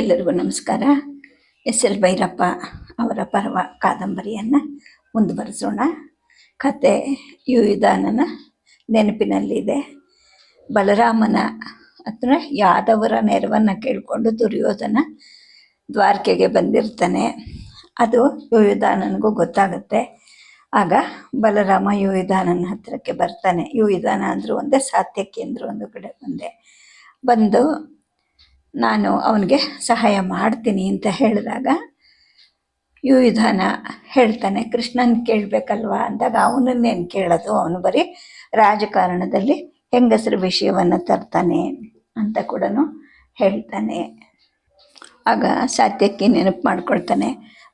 ಎಲ್ಲರಿಗೂ ನಮಸ್ಕಾರ. S L Bhyrappa ಅವರ ಪರವ ಕಾದಂಬರಿಯನ್ನು ಮುಂದುವರೆಸೋಣ ಕತೆ ಯುವಿಧಾನನ ನೆನಪಿನಲ್ಲಿದೆ ಬಲರಾಮನ ಹತ್ರ ಯಾದವರ ನೆರವನ್ನು ಕೇಳಿಕೊಂಡು ದುರ್ಯೋಧನ ದ್ವಾರಕೆಗೆ ಬಂದಿರ್ತಾನೆ. ಅದು ಯುವಿಧಾನನಿಗೂ ಗೊತ್ತಾಗುತ್ತೆ. ಆಗ ಬಲರಾಮ ಯುವಿಧಾನನ ಹತ್ತಿರಕ್ಕೆ ಬರ್ತಾನೆ. ಯುವಿಧಾನ ಅಂದರೂ ಒಂದೇ ಸಾತ್ಯಕ್ಕೆ ಅಂದರು ಒಂದು ಕಡೆ ಒಂದೇ. ಬಂದು ನಾನು ಅವನಿಗೆ ಸಹಾಯ ಮಾಡ್ತೀನಿ ಅಂತ ಹೇಳಿದಾಗ ಯುವಿಧಾನ ಹೇಳ್ತಾನೆ, ಕೃಷ್ಣನ್ ಕೇಳಬೇಕಲ್ವಾ? ಅಂದಾಗ ಅವನನ್ನೇನು ಕೇಳೋದು? ಅವನು ಬರೀ ರಾಜಕಾರಣದಲ್ಲಿ ಹೆಂಗಸರು ವಿಷಯವನ್ನು ತರ್ತಾನೆ ಅಂತ ಕೂಡ ಹೇಳ್ತಾನೆ. ಆಗ ಸಾತ್ಯಕ್ಕೆ ನೆನಪು ಮಾಡ್ಕೊಳ್ತಾನೆ,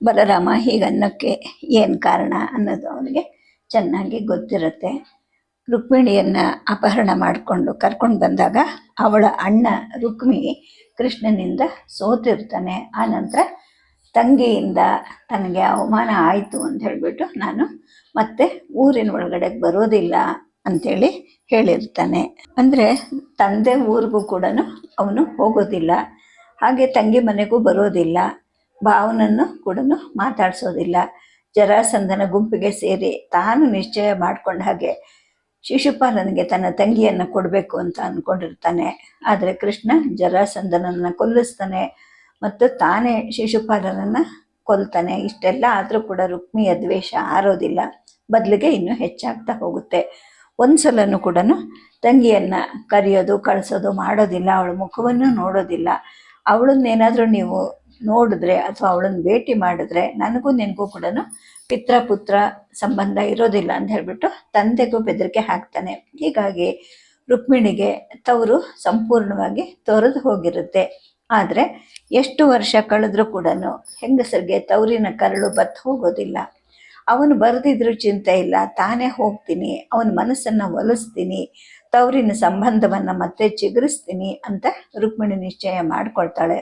ಬಲರಾಮ, ಹೀಗನ್ನೋಕ್ಕೆ ಏನು ಕಾರಣ? ಅನ್ನೋದು ಅವನಿಗೆ ಚೆನ್ನಾಗಿ ಗೊತ್ತಿರುತ್ತೆ. ರುಕ್ಮಿಣಿಯನ್ನು ಅಪಹರಣ ಮಾಡಿಕೊಂಡು ಕರ್ಕೊಂಡು ಬಂದಾಗ ಅವಳ ಅಣ್ಣ ರುಕ್ಮಿ ಕೃಷ್ಣನಿಂದ ಸೋತಿರ್ತಾನೆ. ಆನಂತರ ತಂಗಿಯಿಂದ ತನಗೆ ಅವಮಾನ ಆಯಿತು ಅಂತ ಹೇಳಿಬಿಟ್ಟು ನಾನು ಮತ್ತೆ ಊರಿನ ಒಳಗಡೆ ಬರೋದಿಲ್ಲ ಅಂಥೇಳಿ ಹೇಳಿರ್ತಾನೆ. ಅಂದರೆ ತಂದೆ ಊರಿಗೂ ಕೂಡ ಅವನು ಹೋಗೋದಿಲ್ಲ. ಹಾಗೆ ತಂಗಿ ಮನೆಗೂ ಬರೋದಿಲ್ಲ. ಭಾವನನ್ನು ಕೂಡ ಮಾತಾಡಿಸೋದಿಲ್ಲ. ಜರಾಸಂಧನ ಗುಂಪಿಗೆ ಸೇರಿ ತಾನು ನಿಶ್ಚಯ ಮಾಡ್ಕೊಂಡ ಹಾಗೆ ಶಿಶುಪಾಲನಿಗೆ ತನ್ನ ತಂಗಿಯನ್ನು ಕೊಡಬೇಕು ಅಂತ ಅಂದ್ಕೊಂಡಿರ್ತಾನೆ ಆದರೆ ಕೃಷ್ಣ ಜರಾಸಂಧನನ್ನು ಕೊಲ್ಲಿಸ್ತಾನೆ ಮತ್ತು ತಾನೇ ಶಿಶುಪಾಲನನ್ನು ಕೊಲ್ತಾನೆ. ಇಷ್ಟೆಲ್ಲ ಆದರೂ ಕೂಡ ರುಕ್ಮಿಯ ದ್ವೇಷ ಆರೋದಿಲ್ಲ. ಬದಲಿಗೆ ಇನ್ನೂ ಹೆಚ್ಚಾಗ್ತಾ ಹೋಗುತ್ತೆ. ಒಂದು ಸಲನೂ ಕೂಡ ತಂಗಿಯನ್ನು ಕರೆಯೋದು, ಕಳಿಸೋದು ಮಾಡೋದಿಲ್ಲ. ಅವಳ ಮುಖವನ್ನು ನೋಡೋದಿಲ್ಲ. ಅವಳನ್ನೇನಾದರೂ ನೀವು ನೋಡಿದ್ರೆ ಅಥವಾ ಅವಳನ್ನು ಭೇಟಿ ಮಾಡಿದ್ರೆ ನನಗೂ ನಿನಗೂ ಕೂಡ ಪಿತ್ರ ಪುತ್ರ ಸಂಬಂಧ ಇರೋದಿಲ್ಲ ಅಂತ ಹೇಳ್ಬಿಟ್ಟು ತಂದೆಗೂ ಬೆದರಿಕೆ ಹಾಕ್ತಾನೆ. ಹೀಗಾಗಿ ರುಕ್ಮಿಣಿಗೆ ತವರು ಸಂಪೂರ್ಣವಾಗಿ ತೊರೆದು ಹೋಗಿರುತ್ತೆ. ಆದರೆ ಎಷ್ಟು ವರ್ಷ ಕಳೆದ್ರೂ ಕೂಡ ಹೆಂಗಸರಿಗೆ ತವರಿನ ಕರಳು ಬತ್ತು ಹೋಗೋದಿಲ್ಲ. ಅವನು ಬರೆದಿದ್ರೂ ಚಿಂತೆ ಇಲ್ಲ. ತಾನೇ ಹೋಗ್ತೀನಿ, ಅವನ ಮನಸ್ಸನ್ನು ಒಲಿಸ್ತೀನಿ, ತವರಿನ ಸಂಬಂಧವನ್ನು ಮತ್ತೆ ಚಿಗುರಿಸ್ತೀನಿ ಅಂತ ರುಕ್ಮಿಣಿ ನಿಶ್ಚಯ ಮಾಡ್ಕೊಳ್ತಾಳೆ.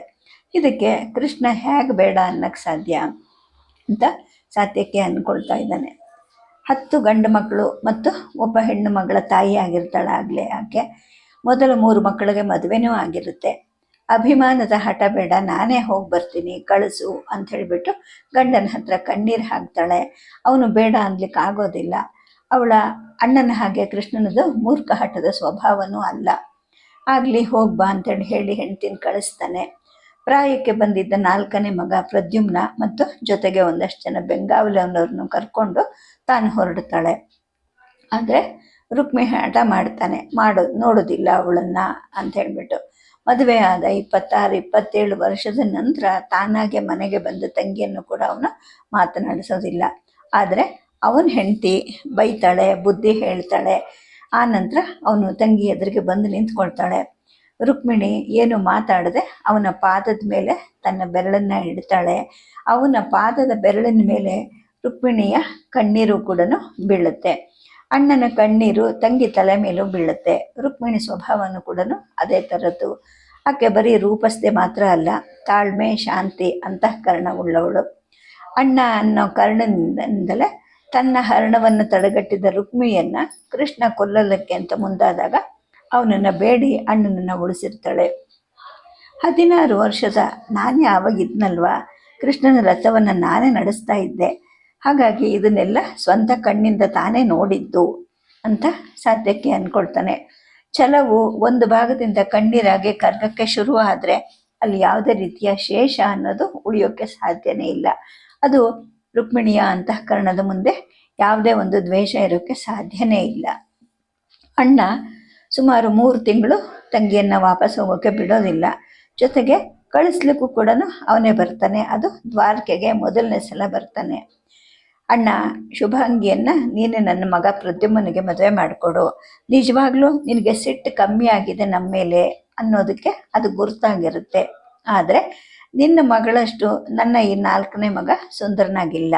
ಇದಕ್ಕೆ ಕೃಷ್ಣ ಹೇಗೆ ಬೇಡ ಅನ್ನಕ್ಕೆ ಸಾಧ್ಯ? ಅಂತ ಸಾತ್ಯಕ್ಕೆ ಅಂದ್ಕೊಳ್ತಾ ಇದ್ದಾನೆ. ಹತ್ತು ಗಂಡು ಮಕ್ಕಳು ಮತ್ತು ಒಬ್ಬ ಹೆಣ್ಣು ಮಗಳ ತಾಯಿ ಆಗಿರ್ತಾಳೆ ಆಗಲೇ ಆಕೆ. ಮೊದಲ ಮೂರು ಮಕ್ಕಳಿಗೆ ಮದುವೆನೂ ಆಗಿರುತ್ತೆ. ಅಭಿಮಾನದ ಹಠ ಬೇಡ, ನಾನೇ ಹೋಗಿ ಬರ್ತೀನಿ, ಕಳಿಸು ಅಂತ ಹೇಳಿಬಿಟ್ಟು ಗಂಡನ ಹತ್ರ ಕಣ್ಣೀರು ಹಾಕ್ತಾಳೆ. ಅವನು ಬೇಡ ಅನ್ಲಿಕ್ಕೆ ಆಗೋದಿಲ್ಲ. ಅವಳ ಅಣ್ಣನ ಹಾಗೆ ಕೃಷ್ಣನದು ಮೂರ್ಖ ಹಠದ ಸ್ವಭಾವನೂ ಅಲ್ಲ. ಆಗಲಿ ಹೋಗ್ಬಾ ಅಂತೇಳಿ ಹೇಳಿ ಹೆಂಡ್ತಿನ ಕಳಿಸ್ತಾನೆ. ಪ್ರಾಯಕ್ಕೆ ಬಂದಿದ್ದ ನಾಲ್ಕನೇ ಮಗ ಪ್ರದ್ಯುಮ್ನ ಮತ್ತು ಜೊತೆಗೆ ಒಂದಷ್ಟು ಜನ ಬೆಂಗಾವಲನವ್ರನ್ನು ಕರ್ಕೊಂಡು ತಾನು ಹೊರಡ್ತಾಳೆ. ಆದರೆ ರುಕ್ಮಿ ಹಠ ಮಾಡ್ತಾನೆ, ಮಾಡೋ, ನೋಡೋದಿಲ್ಲ ಅವಳನ್ನು ಅಂತ ಹೇಳ್ಬಿಟ್ಟು. ಮದುವೆ ಆದ ಇಪ್ಪತ್ತಾರು, ಇಪ್ಪತ್ತೇಳು ವರ್ಷದ ನಂತರ ತಾನಾಗೆ ಮನೆಗೆ ಬಂದ ತಂಗಿಯನ್ನು ಕೂಡ ಅವನು ಮಾತನಾಡಿಸೋದಿಲ್ಲ. ಆದರೆ ಅವನ ಹೆಂಡತಿ ಬೈತಾಳೆ, ಬುದ್ಧಿ ಹೇಳ್ತಾಳೆ. ಆ ನಂತರ ಅವನು ತಂಗಿ ಎದುರಿಗೆ ಬಂದು ನಿಂತ್ಕೊಳ್ತಾಳೆ. ರುಕ್ಮಿಣಿ ಏನು ಮಾತಾಡದೆ ಅವನ ಪಾದದ ಮೇಲೆ ತನ್ನ ಬೆರಳನ್ನು ಇಡ್ತಾಳೆ. ಅವನ ಪಾದದ ಬೆರಳಿನ ಮೇಲೆ ರುಕ್ಮಿಣಿಯ ಕಣ್ಣೀರು ಕೂಡ ಬೀಳುತ್ತೆ. ಅಣ್ಣನ ಕಣ್ಣೀರು ತಂಗಿ ತಲೆ ಮೇಲೂ ಬೀಳುತ್ತೆ. ರುಕ್ಮಿಣಿ ಸ್ವಭಾವನೂ ಕೂಡ ಅದೇ ಥರದ್ದು ಆಕೆ ಬರೀ ರೂಪಸ್ಥೆ ಮಾತ್ರ ಅಲ್ಲ, ತಾಳ್ಮೆ, ಶಾಂತಿ ಅಂತಃಕರಣ ಉಳ್ಳವಳು ಅಣ್ಣ ಅನ್ನೋ ಕರ್ಣದಿಂದಲೇ ತನ್ನ ಹರಣವನ್ನು ತಡೆಗಟ್ಟಿದ ರುಕ್ಮಿಯನ್ನು ಕೃಷ್ಣ ಕೊಲ್ಲಲಕ್ಕೆ ಅಂತ ಮುಂದಾದಾಗ ಅವನನ್ನು ಬೇಡಿ, ಅಣ್ಣನನ್ನು ಉಳಿಸಿರ್ತಾಳೆ. ಹದಿನಾರು ವರ್ಷದ ನಾನೇ ಆವಾಗಿದ್ನಲ್ವಾ? ಕೃಷ್ಣನ ರಥವನ್ನು ನಾನೇ ನಡೆಸ್ತಾ ಇದ್ದೆ. ಹಾಗಾಗಿ ಇದನ್ನೆಲ್ಲ ಸ್ವಂತ ಕಣ್ಣಿಂದ ತಾನೇ ನೋಡಿದ್ದು ಅಂತ ಸಾಧ್ಯಕ್ಕೆ ಅಂದ್ಕೊಳ್ತಾನೆ ಛಲವು ಒಂದು ಭಾಗದಿಂದ ಕಣ್ಣೀರಾಗೆ ಕರ್ಗಕ್ಕೆ ಶುರು ಆದರೆ ಅಲ್ಲಿ ಯಾವುದೇ ರೀತಿಯ ಶೇಷ ಅನ್ನೋದು ಉಳಿಯೋಕ್ಕೆ ಸಾಧ್ಯನೇ ಇಲ್ಲ. ಅದು ರುಕ್ಮಿಣಿಯ ಅಂತಃಕರಣದ ಮುಂದೆ ಯಾವುದೇ ಒಂದು ದ್ವೇಷ ಇರೋಕ್ಕೆ ಸಾಧ್ಯನೇ ಇಲ್ಲ. ಅಣ್ಣ ಸುಮಾರು ಮೂರು ತಿಂಗಳು ತಂಗಿಯನ್ನು ವಾಪಸ್ ಹೋಗೋಕ್ಕೆ ಬಿಡೋದಿಲ್ಲ. ಜೊತೆಗೆ ಕಳಿಸ್ಲಿಕ್ಕೂ ಕೂಡ ಅವನೇ ಬರ್ತಾನೆ. ಅದು ದ್ವಾರಕೆಗೆ ಮೊದಲನೇ ಸಲ ಬರ್ತಾನೆ. ಅಣ್ಣ, ಶುಭಾಂಗಿಯನ್ನು ನೀನೇ ನನ್ನ ಮಗ ಪ್ರದ್ಯುಮ್ಮನಿಗೆ ಮದುವೆ ಮಾಡಿಕೊಡು. ನಿಜವಾಗ್ಲೂ ನಿನಗೆ ಸಿಟ್ಟು ಕಮ್ಮಿ ಆಗಿದೆ ನಮ್ಮ ಮೇಲೆ ಅನ್ನೋದಕ್ಕೆ ಅದು ಗುರುತಾಗಿರುತ್ತೆ. ಆದರೆ ನಿನ್ನ ಮಗಳಷ್ಟು ನನ್ನ ಈ ನಾಲ್ಕನೇ ಮಗ ಸುಂದರನಾಗಿಲ್ಲ.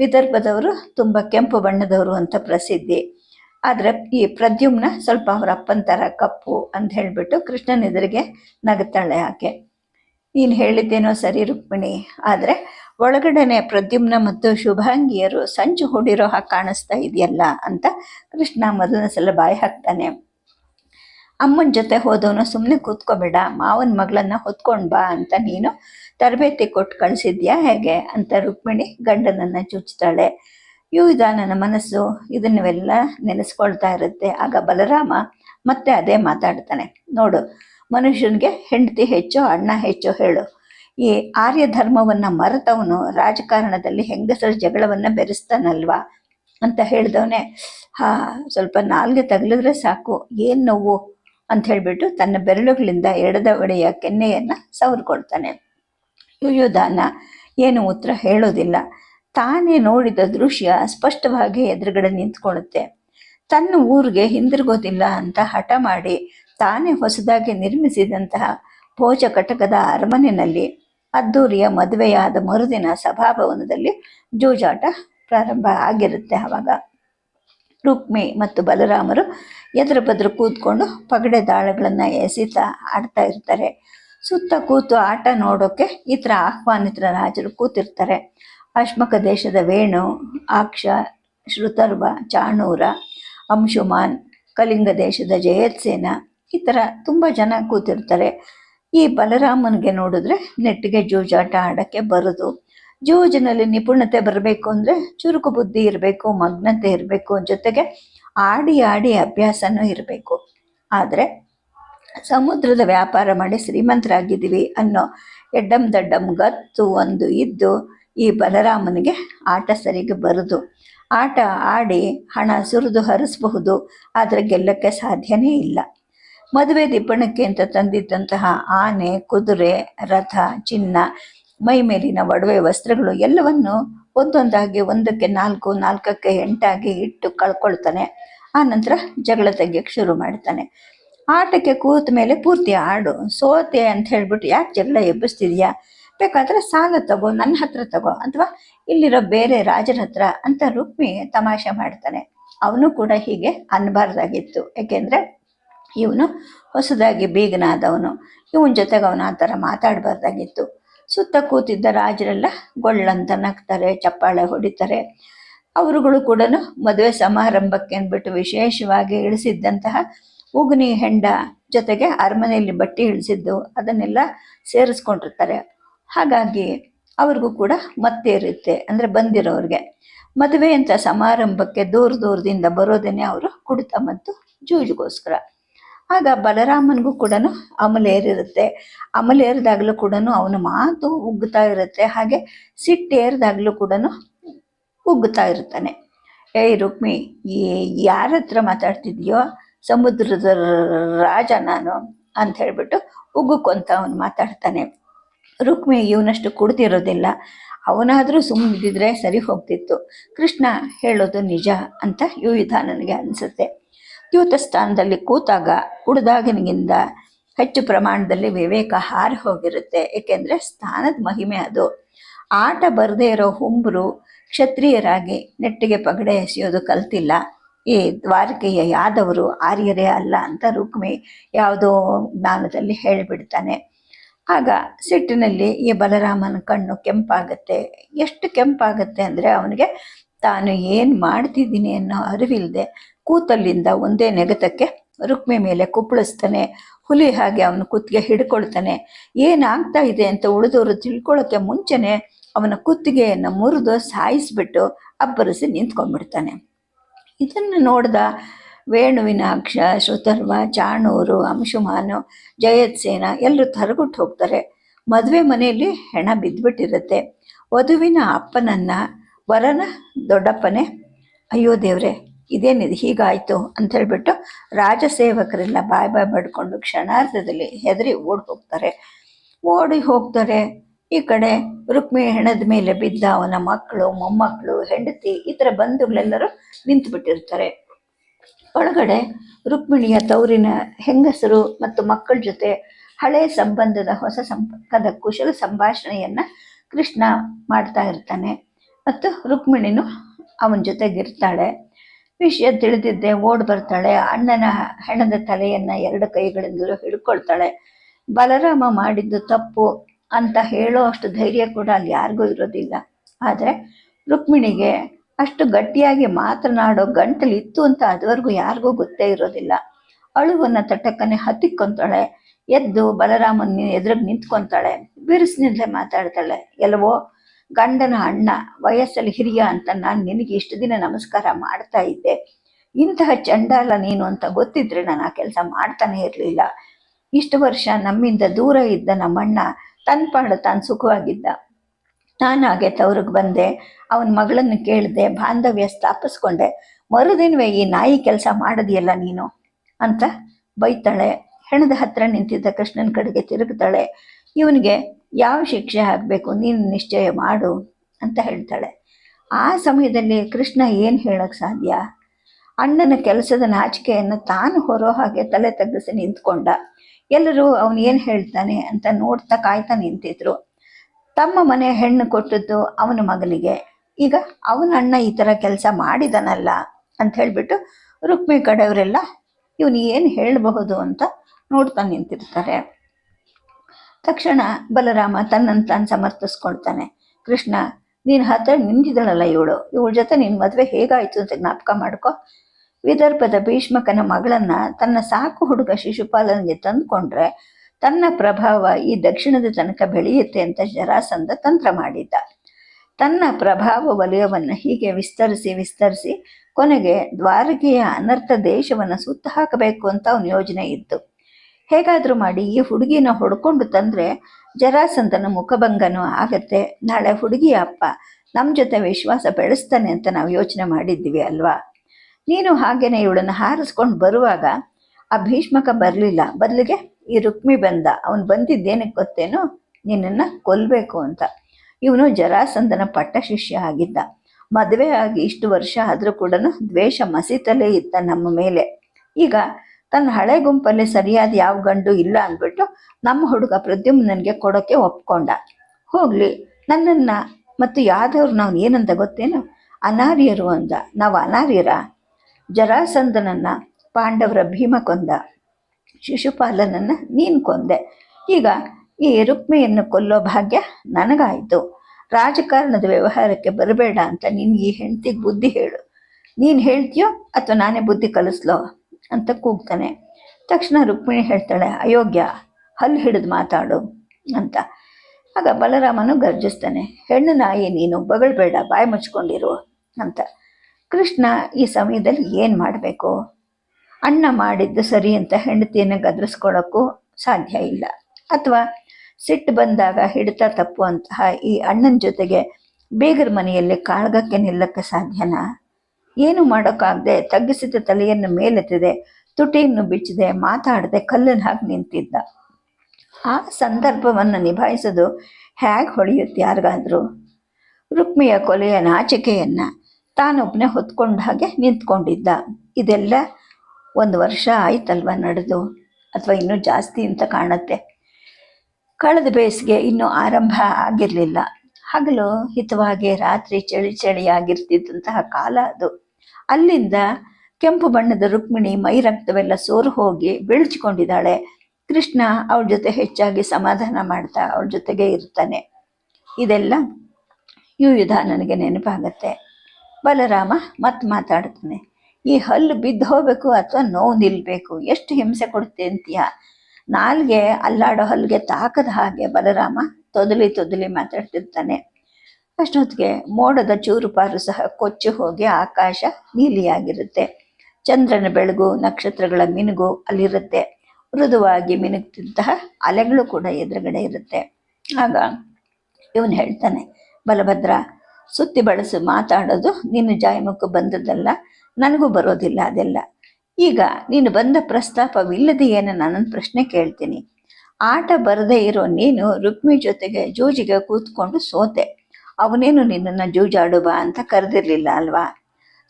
ವಿದರ್ಭದವರು ತುಂಬ ಕೆಂಪು ಬಣ್ಣದವರು ಅಂತ ಪ್ರಸಿದ್ಧಿ. ಆದರೆ ಈ ಪ್ರದ್ಯುಮ್ನ ಸ್ವಲ್ಪ ಅವರ ಅಪ್ಪನ ಥರ ಕಪ್ಪು ಅಂತ ಹೇಳಿಬಿಟ್ಟು ಕೃಷ್ಣನ ಎದುರಿಗೆ ನಗುತ್ತಾಳೆ ಆಕೆ. ನೀನು ಹೇಳಿದ್ದೇನೋ ಸರಿ ರುಕ್ಮಿಣಿ, ಆದರೆ ಒಳಗಡೆನೆ ಪ್ರದ್ಯುಮ್ನ ಮತ್ತು ಶುಭಾಂಗಿಯರು ಸಂಚು ಹೊಡಿರೋ ಹಾಗೆ ಕಾಣಿಸ್ತಾ ಇದೆಯಲ್ಲ ಅಂತ ಕೃಷ್ಣ ಮೊದಲನೇ ಸಲ ಬಾಯಿ ಹಾಕ್ತಾನೆ. ಅಮ್ಮನ ಜೊತೆ ಹೋದವನು ಸುಮ್ಮನೆ ಕೂತ್ಕೋಬೇಡ, ಮಾವನ ಮಗಳನ್ನ ಹೊತ್ಕೊಂಡು ಬಾ ಅಂತ ನೀನು ತರಬೇತಿ ಕೊಟ್ಟು ಕಳಿಸಿದ್ಯಾ ಹೇಗೆ ಅಂತ ರುಕ್ಮಿಣಿ ಗಂಡನನ್ನು ಚುಚ್ತಾಳೆ. ಯುವಿದಾನನ ಮನಸ್ಸು ಇದನ್ನೆಲ್ಲ ನೆನೆಸ್ಕೊಳ್ತಾ ಇರುತ್ತೆ. ಆಗ ಬಲರಾಮ ಮತ್ತೆ ಅದೇ ಮಾತಾಡ್ತಾನೆ. ನೋಡು, ಮನುಷ್ಯನಿಗೆ ಹೆಂಡತಿ ಹೆಚ್ಚು, ಅಣ್ಣ ಹೆಚ್ಚು ಹೇಳು. ಈ ಆರ್ಯ ಧರ್ಮವನ್ನು ಮರೆತವನು ರಾಜಕಾರಣದಲ್ಲಿ ಹೆಂಗಸರ ಜಗಳವನ್ನು ಬೆರೆಸ್ತಾನಲ್ವಾ ಅಂತ ಹೇಳಿದವನೆ, ಹಾ, ಸ್ವಲ್ಪ ನಾಲ್ಗೆ ತಗಲಿದ್ರೆ ಸಾಕು, ಏನು ನೋವು ಅಂತ ಹೇಳ್ಬಿಟ್ಟು ತನ್ನ ಬೆರಳುಗಳಿಂದ ಎಡದ ಒಡೆಯ ಕೆನ್ನೆಯನ್ನ ಸವರ್ಕೊಳ್ತಾನೆ. ಯುಯುಧಾನ ಏನು ಉತ್ತರ ಹೇಳೋದಿಲ್ಲ. ತಾನೇ ನೋಡಿದ ದೃಶ್ಯ ಸ್ಪಷ್ಟವಾಗಿ ಎದುರುಗಡೆ ನಿಂತ್ಕೊಳ್ಳುತ್ತೆ. ತನ್ನ ಊರಿಗೆ ಹಿಂದಿರುಗೋದಿಲ್ಲ ಅಂತ ಹಠ ಮಾಡಿ ತಾನೇ ಹೊಸದಾಗಿ ನಿರ್ಮಿಸಿದಂತಹ ಭೋಜ ಘಟಕದ ಅರಮನೆಯಲ್ಲಿ ಅದ್ದೂರಿಯ ಮದುವೆಯಾದ ಮರುದಿನ ಸಭಾಭವನದಲ್ಲಿ ಜೂಜಾಟ ಪ್ರಾರಂಭ ಆಗಿರುತ್ತೆ ಆವಾಗ ರುಕ್ಮಿ ಮತ್ತು ಬಲರಾಮರು ಎದುರು ಬದ್ರು ಕೂತ್ಕೊಂಡು ಪಗಡೆ ದಾಳಗಳನ್ನು ಎಸೀತಾ ಆಡ್ತಾ ಇರ್ತಾರೆ. ಸುತ್ತ ಕೂತು ಆಟ ನೋಡೋಕೆ ಈ ಥರ ಆಹ್ವಾನಿತರ ರಾಜರು ಕೂತಿರ್ತಾರೆ. ಅಶ್ಮಕ ದೇಶದ ವೇಣು, ಆಕ್ಷ, ಶ್ರುತರ್ವ, ಚಾಣೂರ, ಅಂಶುಮಾನ್, ಕಲಿಂಗ ದೇಶದ ಜಯತ್ಸೇನ ಈ ಥರ ತುಂಬ ಜನ ಕೂತಿರ್ತಾರೆ. ಈ ಬಲರಾಮನಿಗೆ ನೋಡಿದ್ರೆ ನೆಟ್ಟಿಗೆ ಜೂಜಾಟ ಆಡೋಕ್ಕೆ ಬರೋದು. ಜೂಜಿನಲ್ಲಿ ನಿಪುಣತೆ ಬರಬೇಕು ಅಂದರೆ ಚುರುಕು ಬುದ್ಧಿ ಇರಬೇಕು, ಮಗ್ನತೆ ಇರಬೇಕು, ಜೊತೆಗೆ ಆಡಿ ಆಡಿ ಅಭ್ಯಾಸನೂ ಇರಬೇಕು. ಆದರೆ ಸಮುದ್ರದ ವ್ಯಾಪಾರ ಮಾಡಿ ಶ್ರೀಮಂತರಾಗಿದ್ದೀವಿ ಅನ್ನೋ ಎಡ್ಡಂ ದಡ್ಡಂ ಗತ್ತು ಒಂದು ಇದ್ದು ಈ ಬಲರಾಮನಿಗೆ ಆಟ ಸರಿಗೆ ಬರದು. ಆಟ ಆಡಿ ಹಣ ಸುರಿದು ಹರಿಸಬಹುದು, ಆದರೆ ಗೆಲ್ಲಕ್ಕೆ ಸಾಧ್ಯನೇ ಇಲ್ಲ. ಮದುವೆ ದಿಬ್ಬಣಕ್ಕೆ ಅಂತ ತಂದಿದ್ದಂತಹ ಆನೆ, ಕುದುರೆ, ರಥ, ಚಿನ್ನ, ಮೈ ಮೇಲಿನ ಒಡವೆ ವಸ್ತ್ರಗಳು ಎಲ್ಲವನ್ನು ಒಂದೊಂದಾಗಿ ಒಂದಕ್ಕೆ ನಾಲ್ಕು, ನಾಲ್ಕಕ್ಕೆ ಎಂಟಾಗಿ ಇಟ್ಟು ಕಳ್ಕೊಳ್ತಾನೆ. ಆ ನಂತರ ಜಗಳ ತೆಗಿಯಕ್ಕೆ ಶುರು ಮಾಡ್ತಾನೆ. ಆಟಕ್ಕೆ ಕೂತ ಮೇಲೆ ಪೂರ್ತಿ ಆಡು. ಸೋತೆ ಅಂತ ಹೇಳ್ಬಿಟ್ಟು ಯಾಕೆ ಜಗಳ ಎಬ್ಬಿಸ್ತಿದ್ಯಾ? ಬೇಕಾದ್ರೆ ಸಾಲ ತಗೋ, ನನ್ನ ಹತ್ರ ತಗೋ ಅಥವಾ ಇಲ್ಲಿರೋ ಬೇರೆ ರಾಜರ ಹತ್ರ ಅಂತ ರುಕ್ಮಿ ತಮಾಷೆ ಮಾಡ್ತಾನೆ. ಅವನು ಕೂಡ ಹೀಗೆ ಅನ್ಬಾರ್ದಾಗಿತ್ತು. ಯಾಕೆಂದ್ರೆ ಇವನು ಹೊಸದಾಗಿ ಬೀಗನಾದವನು. ಇವನ ಜೊತೆಗೆ ಅವನು ಆ ಥರ ಮಾತಾಡಬಾರ್ದಾಗಿತ್ತು. ಸುತ್ತ ಕೂತಿದ್ದ ರಾಜರೆಲ್ಲ ಗೊಳ್ಳಂತ ನಗ್ತಾರೆ, ಚಪ್ಪಾಳೆ ಹೊಡಿತಾರೆ. ಅವರುಗಳು ಕೂಡ ಮದುವೆ ಸಮಾರಂಭಕ್ಕೆ ಅಂದ್ಬಿಟ್ಟು ವಿಶೇಷವಾಗಿ ಇಳಿಸಿದ್ದಂತಹ ಉಗ್ನಿ ಹೆಂಡ ಜೊತೆಗೆ ಅರಮನೆಯಲ್ಲಿ ಬಟ್ಟೆ ಇಳಿಸಿದ್ದು, ಅದನ್ನೆಲ್ಲ ಸೇರಿಸ್ಕೊಂಡಿರ್ತಾರೆ. ಹಾಗಾಗಿ ಅವ್ರಿಗೂ ಕೂಡ ಮತ್ತೆ ಇರುತ್ತೆ, ಅಂದರೆ ಬಂದಿರೋರಿಗೆ. ಮದುವೆ ಅಂತ ಸಮಾರಂಭಕ್ಕೆ ದೂರ ದೂರದಿಂದ ಬರೋದನ್ನೇ ಅವರು ಕುಡಿತ ಮತ್ತು ಜೂಜುಗೋಸ್ಕರ. ಆಗ ಬಲರಾಮನಿಗೂ ಕೂಡ ಅಮಲೇರಿರುತ್ತೆ ಅಮಲೇರಿದಾಗಲೂ ಕೂಡ ಅವನ ಮಾತು ಉಗ್ಗುತ್ತಾ ಇರುತ್ತೆ. ಹಾಗೆ ಸಿಟ್ಟೇರಿದಾಗಲೂ ಕೂಡ ಉಗ್ಗುತ್ತಾ ಇರ್ತಾನೆ. ಏಯ್ ರುಕ್ಮಿ, ಈ ಯಾರ ಹತ್ರ ಮಾತಾಡ್ತಿದ್ಯೋ? ಸಮುದ್ರದ ರಾಜ ನಾನು ಅಂತ ಹೇಳ್ಬಿಟ್ಟು ಉಗ್ಗುಕೊಂತ ಅವನು ಮಾತಾಡ್ತಾನೆ. ರುಕ್ಮಿ ಇವನಷ್ಟು ಕೊಡ್ತಿರೋದಿಲ್ಲ ಅವನಾದರೂ ಸುಮ್ಮನಿದ್ದಿದ್ರೆ ಸರಿ ಹೋಗ್ತಿತ್ತು. ಕೃಷ್ಣ ಹೇಳೋದು ನಿಜ ಅಂತ ಯುವಿಧಾನನಿಗೆ ಅನಿಸುತ್ತೆ. ದ್ಯೂತ ಸ್ಥಾನದಲ್ಲಿ ಕೂತಾಗ ಕುಡ್ದಾಗಿನಿಗಿಂದ ಹೆಚ್ಚು ಪ್ರಮಾಣದಲ್ಲಿ ವಿವೇಕ ಹಾರಿ ಹೋಗಿರುತ್ತೆ. ಏಕೆಂದರೆ ಸ್ಥಾನದ ಮಹಿಮೆ ಅದು. ಆಟ ಬರದೇ ಇರೋ ಹುಂಬರು ಕ್ಷತ್ರಿಯರಾಗಿ ನೆಟ್ಟಿಗೆ ಪಗಡೆ ಎಸೆಯೋದು ಕಲ್ತಿಲ್ಲ. ಈ ದ್ವಾರಕೆಯ ಯಾದವರು ಆರ್ಯರೇ ಅಲ್ಲ ಅಂತ ರುಕ್ಮಿ ಯಾವುದೋ ಜ್ಞಾನದಲ್ಲಿ ಹೇಳಿಬಿಡ್ತಾನೆ. ಆಗ ಸಿಟ್ಟಿನಲ್ಲಿ ಈ ಬಲರಾಮನ ಕಣ್ಣು ಕೆಂಪಾಗತ್ತೆ. ಎಷ್ಟು ಕೆಂಪಾಗತ್ತೆ ಅಂದರೆ ಅವನಿಗೆ ತಾನು ಏನು ಮಾಡ್ತಿದ್ದೀನಿ ಅನ್ನೋ ಅರಿವಿಲ್ಲದೆ ಕೂತಲ್ಲಿಂದ ಒಂದೇ ನೆಗತಕ್ಕೆ ರುಕ್ಮಿ ಮೇಲೆ ಕುಪ್ಪಳಿಸ್ತಾನೆ. ಹುಲಿ ಹಾಗೆ ಅವನು ಕುತ್ತಿಗೆ ಹಿಡ್ಕೊಳ್ತಾನೆ. ಏನಾಗ್ತಾ ಇದೆ ಅಂತ ಉಳಿದವರು ತಿಳ್ಕೊಳ್ಳೋಕ್ಕೆ ಮುಂಚೆನೆ ಅವನ ಕುತ್ತಿಗೆಯನ್ನು ಮುರಿದು ಸಾಯಿಸಿಬಿಟ್ಟು ಅಬ್ಬರಿಸಿ ನಿಂತ್ಕೊಂಡ್ಬಿಡ್ತಾನೆ. ಇದನ್ನು ನೋಡಿದ ವೇಣುವಿನ ಅಕ್ಷ ಶ್ರುತರ್ವ, ಚಾಣೂರು, ಅಂಶುಮಾನು, ಜಯತ್ಸೇನ ಎಲ್ಲರೂ ತರಗುಟ್ಟು ಹೋಗ್ತಾರೆ. ಮದುವೆ ಮನೆಯಲ್ಲಿ ಹೆಣ ಬಿದ್ದುಬಿಟ್ಟಿರುತ್ತೆ ವಧುವಿನ ಅಪ್ಪನನ್ನ ವರನ ದೊಡ್ಡಪ್ಪನೇ, ಅಯ್ಯೋ ದೇವ್ರೆ, ಇದೇನಿದೆ? ಹೀಗಾಯಿತು? ಅಂತ ಹೇಳ್ಬಿಟ್ಟು ರಾಜಸೇವಕರೆಲ್ಲ ಬಾಯ್ ಬಾಯ್ ಮಾಡಿಕೊಂಡು ಕ್ಷಣಾರ್ಧದಲ್ಲಿ ಹೆದರಿ ಓಡಿ ಹೋಗ್ತಾರೆ. ಓಡಿ ಹೋಗ್ತಾರೆ. ಈ ಕಡೆ ರುಕ್ಮಿ ಹೆಣದ ಮೇಲೆ ಬಿದ್ದ ಅವನ ಮಕ್ಕಳು, ಮೊಮ್ಮಕ್ಕಳು, ಹೆಂಡತಿ ಈ ಥರ ಬಂಧುಗಳೆಲ್ಲರೂ ನಿಂತು ಬಿಟ್ಟಿರ್ತಾರೆ ಒಳಗಡೆ ರುಕ್ಮಿಣಿಯ ತವರಿನ ಹೆಂಗಸರು ಮತ್ತು ಮಕ್ಕಳ ಜೊತೆ ಹಳೆ ಸಂಬಂಧದ ಹೊಸ ಸಂಪರ್ಕದ ಕುಶಲ ಸಂಭಾಷಣೆಯನ್ನು ಕೃಷ್ಣ ಮಾಡ್ತಾ ಇರ್ತಾನೆ ಮತ್ತು ರುಕ್ಮಿಣಿನೂ ಅವನ ಜೊತೆಗಿರ್ತಾಳೆ. ವಿಷಯ ತಿಳಿದಿದ್ದೆ ಓಡ್ ಬರ್ತಾಳೆ. ಅಣ್ಣನ ಹೆಣದ ತಲೆಯನ್ನ ಎರಡು ಕೈಗಳಿಂದಲೂ ಹಿಡ್ಕೊಳ್ತಾಳೆ. ಬಲರಾಮ ಮಾಡಿದ್ದು ತಪ್ಪು ಅಂತ ಹೇಳೋ ಅಷ್ಟು ಧೈರ್ಯ ಕೂಡ ಅಲ್ಲಿ ಯಾರಿಗೂ ಇರೋದಿಲ್ಲ. ಆದರೆ ರುಕ್ಮಿಣಿಗೆ ಅಷ್ಟು ಗಟ್ಟಿಯಾಗಿ ಮಾತನಾಡೋ ಗಂಟಲು ಇತ್ತು ಅಂತ ಅದುವರೆಗೂ ಯಾರಿಗೂ ಗೊತ್ತೇ ಇರೋದಿಲ್ಲ. ಅಳುವನ್ನ ತಟಕ್ಕನೆ ಹತ್ತಿಕ್ಕೊಂತಾಳೆ, ಎದ್ದು ಬಲರಾಮನ್ ಎದುರಿಗೆ ನಿಂತ್ಕೊಂತಾಳೆ ಬಿರುಸಿನಿಂದಲೇ ಮಾತಾಡ್ತಾಳೆ, ಎಲ್ಲವೋ ಗಂಡನ ಅಣ್ಣ, ವಯಸ್ಸಲ್ಲಿ ಹಿರಿಯ ಅಂತ ನಾನು ನಿನಗೆ ಇಷ್ಟು ದಿನ ನಮಸ್ಕಾರ ಮಾಡ್ತಾ ಇದ್ದೆ. ಇಂತಹ ಚಂಡಾಲ ನೀನು ಅಂತ ಗೊತ್ತಿದ್ರೆ ನಾನು ಆ ಕೆಲಸ ಮಾಡ್ತಾನೆ ಇರಲಿಲ್ಲ. ಇಷ್ಟು ವರ್ಷ ನಮ್ಮಿಂದ ದೂರ ಇದ್ದ ನಮ್ಮಣ್ಣ ತನ್ನ ಪಾಡು ತಾನು ಸುಖವಾಗಿದ್ದ. ನಾನು ಹಾಗೆ ತವ್ರಿಗೆ ಬಂದೆ, ಅವನ ಮಗಳನ್ನು ಕೇಳಿದೆ, ಬಾಂಧವ್ಯ ಸ್ಥಾಪಿಸ್ಕೊಂಡೆ. ಮರುದಿನವೇ ಈ ನಾಯಿ ಕೆಲಸ ಮಾಡಿದೆಯಲ್ಲ ನೀನು? ಅಂತ ಬೈತಾಳೆ. ಹೆಣದ ಹತ್ರ ನಿಂತಿದ್ದ ಕೃಷ್ಣನ ಕಡೆಗೆ ತಿರುಗ್ತಾಳೆ. ಇವನಿಗೆ ಯಾವ ಶಿಕ್ಷೆ ಆಗಬೇಕು? ನೀನು ನಿಶ್ಚಯ ಮಾಡು ಅಂತ ಹೇಳ್ತಾಳೆ. ಆ ಸಮಯದಲ್ಲಿ ಕೃಷ್ಣ ಏನು ಹೇಳಕ್ಕೆ ಸಾಧ್ಯ? ಅಣ್ಣನ ಕೆಲಸದ ನಾಚಿಕೆಯನ್ನು ತಾನು ಹೊರೋ ಹಾಗೆ ತಲೆ ತಗ್ಗಿಸಿ ನಿಂತ್ಕೊಂಡ. ಎಲ್ಲರೂ ಅವನು ಏನು ಹೇಳ್ತಾನೆ ಅಂತ ನೋಡ್ತಾ ಕಾಯ್ತಾ ನಿಂತಿದ್ರು. ತಮ್ಮ ಮನೆ ಹೆಣ್ಣು ಕೊಟ್ಟದ್ದು ಅವನ ಮಗನಿಗೆ. ಈಗ ಅವನ ಅಣ್ಣ ಈ ಥರ ಕೆಲಸ ಮಾಡಿದನಲ್ಲ ಅಂತ ಹೇಳ್ಬಿಟ್ಟು ರುಕ್ಮಿ ಕಡೆಯವರೆಲ್ಲ ಇವನು ಏನು ಹೇಳಬಹುದು ಅಂತ ನೋಡ್ತಾ ನಿಂತಿರ್ತಾರೆ. ತಕ್ಷಣ ಬಲರಾಮ ತನ್ನನ್ನು ತಾನು ಸಮರ್ಥಿಸ್ಕೊಳ್ತಾನೆ. ಕೃಷ್ಣ, ನೀನು ಹತ್ರ ನಿಂತಿದ್ದಳಲ್ಲ ಇವಳು. ಇವಳ ಜೊತೆ ನಿನ್ನ ಮದುವೆ ಹೇಗಾಯ್ತು ಅಂತ ಜ್ಞಾಪಕ ಮಾಡ್ಕೊ. ವಿದರ್ಭದ ಭೀಷ್ಮಕನ ಮಗಳನ್ನ ತನ್ನ ಸಾಕು ಹುಡುಗ ಶಿಶುಪಾಲನಿಗೆ ತಂದುಕೊಂಡ್ರೆ ತನ್ನ ಪ್ರಭಾವ ಈ ದಕ್ಷಿಣದ ತನಕ ಬೆಳೆಯುತ್ತೆ ಅಂತ ಜರಾಸಂಧ ತಂತ್ರ ಮಾಡಿದ್ದ. ತನ್ನ ಪ್ರಭಾವ ವಲಯವನ್ನು ಹೀಗೆ ವಿಸ್ತರಿಸಿ ವಿಸ್ತರಿಸಿ ಕೊನೆಗೆ ದ್ವಾರಕೆಯ ಅನರ್ಥ ದೇಶವನ್ನು ಸುತ್ತ ಹಾಕಬೇಕು ಅಂತ ಅವನ ಯೋಜನೆ ಇತ್ತು. ಹೇಗಾದರೂ ಮಾಡಿ ಈ ಹುಡುಗಿನ ಹೊಡ್ಕೊಂಡು ತಂದ್ರೆ ಜರಾಸಂಧನ ಮುಖಭಂಗನೂ ಆಗತ್ತೆ. ನಾಳೆ ಹುಡುಗಿಯ ಅಪ್ಪ ನಮ್ಮ ಜೊತೆ ವಿಶ್ವಾಸ ಬೆಳೆಸ್ತಾನೆ ಅಂತ ನಾವು ಯೋಚನೆ ಮಾಡಿದ್ದೀವಿ ಅಲ್ವಾ? ನೀನು ಹಾಗೇನೆ ಇವಳನ್ನು ಹಾರಿಸ್ಕೊಂಡು ಬರುವಾಗ ಆ ಭೀಷ್ಮಕ ಬರಲಿಲ್ಲ. ಬದಲಿಗೆ ಈ ರುಕ್ಮಿ ಬಂದ. ಅವನು ಬಂದಿದ್ದೇನಕ್ಕೆ ಗೊತ್ತೇನೋ? ನಿನ್ನನ್ನು ಕೊಲ್ಲಬೇಕು ಅಂತ. ಇವನು ಜರಾಸಂದನ ಪಟ್ಟ ಶಿಷ್ಯ ಆಗಿದ್ದ. ಮದುವೆ ಆಗಿ ಇಷ್ಟು ವರ್ಷ ಆದರೂ ಕೂಡ ದ್ವೇಷ ಮಸಿತಲೇ ಇದ್ದ ನಮ್ಮ ಮೇಲೆ. ಈಗ ತನ್ನ ಹಳೆ ಗುಂಪಲ್ಲಿ ಸರಿಯಾದ ಯಾವ ಗಂಡು ಇಲ್ಲ ಅಂದ್ಬಿಟ್ಟು ನಮ್ಮ ಹುಡುಗ ಪ್ರದ್ಯುಮ್ನನ್ಗೆ ಕೊಡೋಕ್ಕೆ ಒಪ್ಕೊಂಡ. ಹೋಗ್ಲಿ, ನನ್ನನ್ನ ಮತ್ತು ಯಾವ್ದವ್ರು ನಾವು ಏನಂತ ಗೊತ್ತೇನು? ಅನಾರ್ಯರು ಅಂದ. ನಾವು ಅನಾರ್ಯರ? ಜರಾಸಂದನನ್ನ ಪಾಂಡವರ ಭೀಮ ಕೊಂದ. ಶಿಶುಪಾಲನನ್ನ ನೀನು ಕೊಂದೆ. ಈಗ ಈ ರುಕ್ಮಿಯನ್ನು ಕೊಲ್ಲೋ ಭಾಗ್ಯ ನನಗಾಯಿತು. ರಾಜಕಾರಣದ ವ್ಯವಹಾರಕ್ಕೆ ಬರಬೇಡ ಅಂತ ನೀನು ಈ ಹೆಂಡತಿಗೆ ಬುದ್ಧಿ ಹೇಳು. ನೀನು ಹೇಳ್ತೀಯೋ ಅಥವಾ ನಾನೇ ಬುದ್ಧಿ ಕಲಿಸ್ಲೋ ಅಂತ ಕೂಗ್ತಾನೆ. ತಕ್ಷಣ ರುಕ್ಮಿಣಿ ಹೇಳ್ತಾಳೆ, ಅಯೋಗ್ಯ, ಹಲ್ಲು ಹಿಡಿದು ಮಾತಾಡು ಅಂತ. ಆಗ ಬಲರಾಮನು ಗರ್ಜಿಸ್ತಾನೆ, ಹೆಣ್ಣು ನಾಯಿ ನೀನು ಬಗಳ್ಬೇಡ, ಬಾಯಿ ಮುಚ್ಕೊಂಡಿರು ಅಂತ. ಕೃಷ್ಣ ಈ ಸಮಯದಲ್ಲಿ ಏನು ಮಾಡಬೇಕು? ಅಣ್ಣ ಮಾಡಿದ್ದು ಸರಿ ಅಂತ ಹೆಂಡತಿಯನ್ನು ಗದರಿಸ್ಕೊಳ್ಳೋಕ್ಕೂ ಸಾಧ್ಯ ಇಲ್ಲ. ಅಥವಾ ಸಿಟ್ಟು ಬಂದಾಗ ಹಿಡಿತ ತಪ್ಪುವಂತಹ ಈ ಅಣ್ಣನ ಜೊತೆಗೆ ಬೇಗರ ಮನೆಯಲ್ಲಿ ಕಾಳ್ಗಕ್ಕೆ ನಿಲ್ಲಕ್ಕೆ ಸಾಧ್ಯನಾ? ಏನು ಮಾಡೋಕ್ಕಾಗದೆ ತಗ್ಗಿಸಿದ ತಲೆಯನ್ನು ಮೇಲೆತ್ತಿದೆ, ತುಟಿಯನ್ನು ಬಿಚ್ಚದೆ, ಮಾತಾಡದೆ ಕಲ್ಲನ್ನು ಹಾಕಿ ನಿಂತಿದ್ದ. ಆ ಸಂದರ್ಭವನ್ನು ನಿಭಾಯಿಸೋದು ಹೇಗೆ ಹೊಳೆಯುತ್ತೆ ಯಾರಿಗಾದರೂ? ರುಕ್ಮಿಯ ಕೊಲೆಯ ನಾಚಿಕೆಯನ್ನು ತಾನೊಬ್ಬನೇ ಹೊತ್ಕೊಂಡ ಹಾಗೆ ನಿಂತ್ಕೊಂಡಿದ್ದ. ಇದೆಲ್ಲ ಒಂದು ವರ್ಷ ಆಯ್ತಲ್ವ ನಡೆದು? ಅಥವಾ ಇನ್ನೂ ಜಾಸ್ತಿ ಅಂತ ಕಾಣುತ್ತೆ? ಕಳೆದ ಬೇಸಿಗೆ ಇನ್ನೂ ಆರಂಭ ಆಗಿರಲಿಲ್ಲ. ಹಗಲು ಹಿತವಾಗಿ ರಾತ್ರಿ ಚಳಿ ಚಳಿಯಾಗಿರ್ತಿದ್ದಂತಹ ಕಾಲ ಅದು. ಅಲ್ಲಿಂದ ಕೆಂಪು ಬಣ್ಣದ ರುಕ್ಮಿಣಿ ಮೈ ರಕ್ತವೆಲ್ಲ ಸೋರು ಹೋಗಿ ಬೆಳ್ಚಿಕೊಂಡಿದ್ದಾಳೆ. ಕೃಷ್ಣ ಅವಳ ಜೊತೆ ಹೆಚ್ಚಾಗಿ ಸಮಾಧಾನ ಮಾಡ್ತಾ ಅವಳ ಜೊತೆಗೆ ಇರ್ತಾನೆ. ಇದೆಲ್ಲ ಯುಯುಧ ನನಗೆ ನೆನಪಾಗತ್ತೆ. ಬಲರಾಮ ಮತ್ತೆ ಮಾತಾಡ್ತಾನೆ. ಈ ಹಲ್ಲು ಬಿದ್ದು ಹೋಗ್ಬೇಕು ಅಥವಾ ನೋವು ನಿಲ್ಬೇಕು? ಎಷ್ಟು ಹಿಂಸೆ ಕೊಡುತ್ತೆ ಅಂತೀಯ? ನಾಲ್ಗೆ ಅಲ್ಲಾಡೋ ಹಲ್ಲಿಗೆ ತಾಕದ ಹಾಗೆ ಬಲರಾಮ ತೊದಲಿ ತೊದಲಿ ಮಾತಾಡ್ತಿರ್ತಾನೆ. ಅಷ್ಟೊತ್ತಿಗೆ ಮೋಡದ ಚೂರುಪಾರು ಸಹ ಕೊಚ್ಚಿ ಹೋಗಿ ಆಕಾಶ ನೀಲಿಯಾಗಿರುತ್ತೆ. ಚಂದ್ರನ ಬೆಳಗು, ನಕ್ಷತ್ರಗಳ ಮಿನುಗು ಅಲ್ಲಿರುತ್ತೆ. ಮೃದುವಾಗಿ ಮಿನುಗ್ತಿದ್ದಂತಹ ಅಲೆಗಳು ಕೂಡ ಎದುರುಗಡೆ ಇರುತ್ತೆ. ಆಗ ಇವನು ಹೇಳ್ತಾನೆ, ಬಲಭದ್ರ ಸುತ್ತಿ ಬಳಸಿ ಮಾತಾಡೋದು ನಿನ್ನ ಜಾಯಮುಖ ಬಂದದ್ದಲ್ಲ, ನನಗೂ ಬರೋದಿಲ್ಲ ಅದೆಲ್ಲ. ಈಗ ನೀನು ಬಂದ ಪ್ರಸ್ತಾಪವಿಲ್ಲದೆ ಏನು ನಾನೊಂದು ಪ್ರಶ್ನೆ ಕೇಳ್ತೀನಿ. ಆಟ ಬರದೇ ಇರೋ ನೀನು ರುಕ್ಮಿ ಜೊತೆಗೆ ಜೂಜಿಗೆ ಕೂತ್ಕೊಂಡು ಸೋತೆ. ಅವನೇನು ನಿನ್ನನ್ನು ಜೂಜಾಡುವ ಅಂತ ಕರೆದಿರಲಿಲ್ಲ ಅಲ್ವಾ?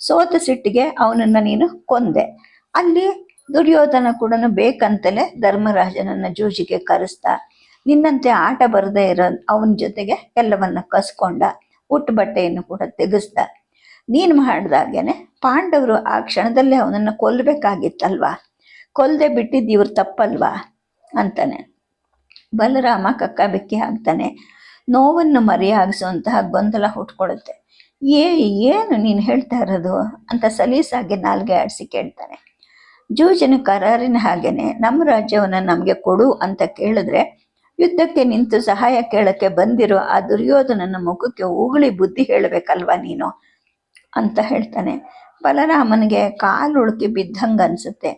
ಸೋತ ಸಿಟ್ಟಿಗೆ ಅವನನ್ನು ನೀನು ಕೊಂದೆ. ಅಲ್ಲಿ ದುರ್ಯೋಧನ ಕೂಡ ಬೇಕಂತಲೇ ಧರ್ಮರಾಜನನ್ನ ಜೂಜಿಗೆ ಕರೆಸ್ತಾ, ನಿನ್ನಂತೆ ಆಟ ಬರದೇ ಇರೋ ಅವನ ಜೊತೆಗೆ ಎಲ್ಲವನ್ನ ಕಸ್ಕೊಂಡ. ಉಟ್ಟು ಬಟ್ಟೆಯನ್ನು ಕೂಡ ತೆಗೆಸ್ದ. ನೀನು ಮಾಡಿದಾಗೇನೆ ಪಾಂಡವರು ಆ ಕ್ಷಣದಲ್ಲೇ ಅವನನ್ನು ಕೊಲ್ಲಬೇಕಾಗಿತ್ತಲ್ವಾ ಕೊಲ್ಲದೆ ಬಿಟ್ಟಿದ್ದು ಇವ್ರು ತಪ್ಪಲ್ವಾ? ಅಂತಾನೆ. ಬಲರಾಮ ಕಕ್ಕ ಬೆಕ್ಕಿ ಹಾಕ್ತಾನೆ, ನೋವನ್ನು ಮರೆಯಾಗಿಸುವಂತಹ ಗೊಂದಲ ಹುಟ್ಕೊಳ್ಳುತ್ತೆ ಏ, ಏನು ನೀನು ಹೇಳ್ತಾ ಇರೋದು? ಅಂತ ಸಲೀಸಾಗಿ ನಾಲ್ಗೆ ಆಡಿಸಿ ಕೇಳ್ತಾನೆ. ಜೂಜನ ಕರಾರಿನ ಹಾಗೇನೆ, ನಮ್ಮ ರಾಜ್ಯವನ್ನು ನಮಗೆ ಕೊಡು ಅಂತ ಕೇಳಿದ್ರೆ ಯುದ್ಧಕ್ಕೆ ನಿಂತು ಸಹಾಯ ಕೇಳಕ್ಕೆ ಬಂದಿರೋ ಆ ದುರ್ಯೋಧನನ ಮುಖಕ್ಕೆ ಉಗುಳಿ ಬುದ್ಧಿ ಹೇಳಬೇಕಲ್ವಾ ನೀನು? ಅಂತ ಹೇಳ್ತಾನೆ. ಬಲರಾಮನಿಗೆ ಕಾಲು ಉಳುಕಿ ಬಿದ್ದಂಗ ಅನ್ಸುತ್ತೆ.